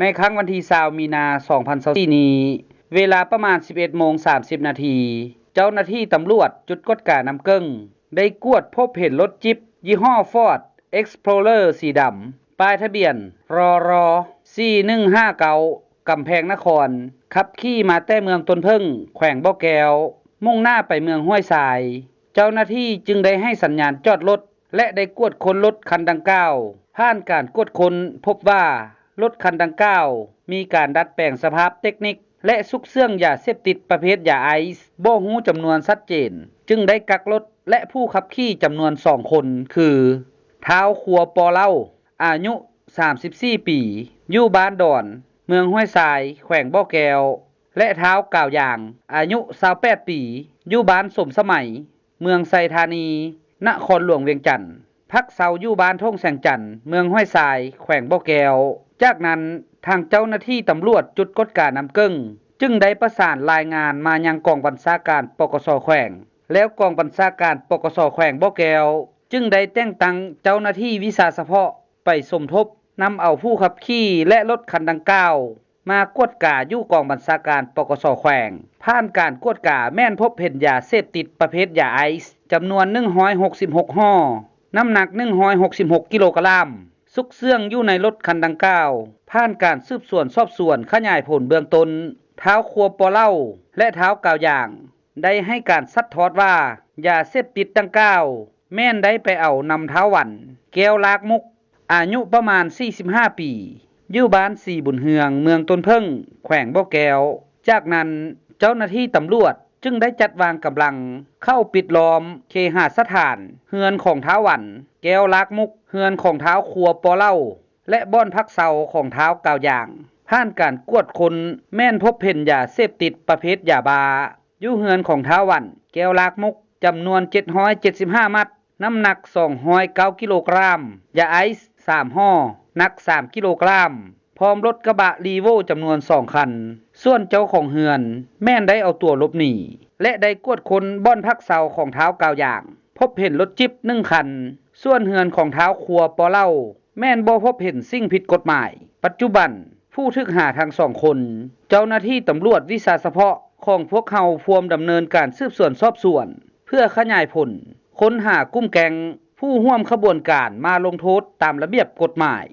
ในครั้งวันที่20มีนา2024นี้ เวลาประมาณ 11โมง30 นาที เจ้าหน้าที่ตำรวจจุดกดกาน้ำเกิ้งได้กวดพบเห็นรถจิปยี่ห้อ Ford Explorer สีดำ ป้ายทะเบียน รอรอ4159กำแพงนคร ขับขี่มาแต่เมืองตนเพิ่ง แขวงบ่อแก้ว มุ่งหน้าไปเมืองห้วยทราย เจ้าหน้าที่จึงได้ให้สัญญาณจอดรถและได้กวดค้นรถคันดังกล่าวผ่านการกวดค้นพบว่า รถคันดังกล่าว มีการดัดแปลงสภาพเทคนิค และซุกเสื่องยาเสพติดประเภทยาไอซ์บ่ฮู้จำนวนชัดเจน จึงได้กักรถและผู้ขับขี่จำนวน 2 คน คือท้าวครัวปอเล่า อายุ 34 ปี อยู่บ้านดอน เมืองห้วยทราย แขวงบ่อแก้ว และท้าวก่าวอย่าง อายุ28ปี อยู่บ้านสมสมัย เมืองไซธานี นครหลวงเวียงจันทน์พักเซาอยู่บ้านท่งแสงจันทน์เมืองห้วยทราย แขวงบ่อแก้ว จากนั้นทางเจ้าหน้าที่ตำรวจจุดกดการน้ำเกิ้ง จึงได้ประสานรายงานมายังกองบัญชาการปกสแขวง แล้วกองบัญชาการปกสแขวงบ่อแก้ว จึงได้แต่งตั้งเจ้าหน้าที่วิสาเฉพาะไปสมทบนำเอาผู้ขับขี่และรถคันดังกล่าวมากวดกาอยู่กองบัญชาการปกสแขวง ผ่านการกวดกาแม่นพบเห็นยาเสพติดประเภทยาไอซ์จำนวน 166ห่อน้ำหนัก 166กิโลกรัม ซุกเสื่องอยู่ในรถคันดังกล่าวผ่านการสืบสวนสอบสวนขยายผลเบื้องต้นเท้าครัวปอเล่า และเท้ากาวอย่าง ได้ให้การซัดทอดว่ายาเสพติดดังกล่าว แม่นได้ไปเอานำเท้าหวันแก้วลากมุก อายุประมาณ 45 ปีอยู่บ้านสี่บุญเฮือง เมืองต้นเพิ่ง แขวงบ่อแก้ว จากนั้นเจ้าหน้าที่ตำรวจ จึงได้จัดวางกำลังเข้าปิดล้อมเคหาสถาน เฮือนของท้าหวัน แก้วลากมุก เฮือนของท้าวครัวปอเล่า และบ้อนพักเซาของท้าวกาวอย่างผ่านการกวดคนแม่นพบเห็นยาเสพติดประเภทยาบาอยู่เฮือนของท้าหวัน แก้วลากมุกจำนวน 775 มัด น้ำหนัก 209กิโลกรัมยาไอซ์3ห่อหนัก 3 กิโลกรัม พร้อมรถกระบะรีโวจำนวน2คัน ส่วนเจ้าของเฮือน แม่นได้เอาตัวลบหนีและได้กวดคนบ่อนพักเซาของเท้ากาวอย่าง พบเห็นรถจิบหนึ่งคัน ส่วนเฮือนของเท้าครัวปอเล่า แม่นบ่พบเห็นสิ่งผิดกฎหมาย ปัจจุบันผู้ทึกหาทั้งสองคน เจ้าหน้าที่ตำรวจวิสาเฉพาะของพวกเขาพวมดำเนินการสืบสวนสอบสวน เพื่อขยายผล ค้นหากุ้มแกงผู้ร่วมขบวนการมาลงโทษตามระเบียบกฎหมาย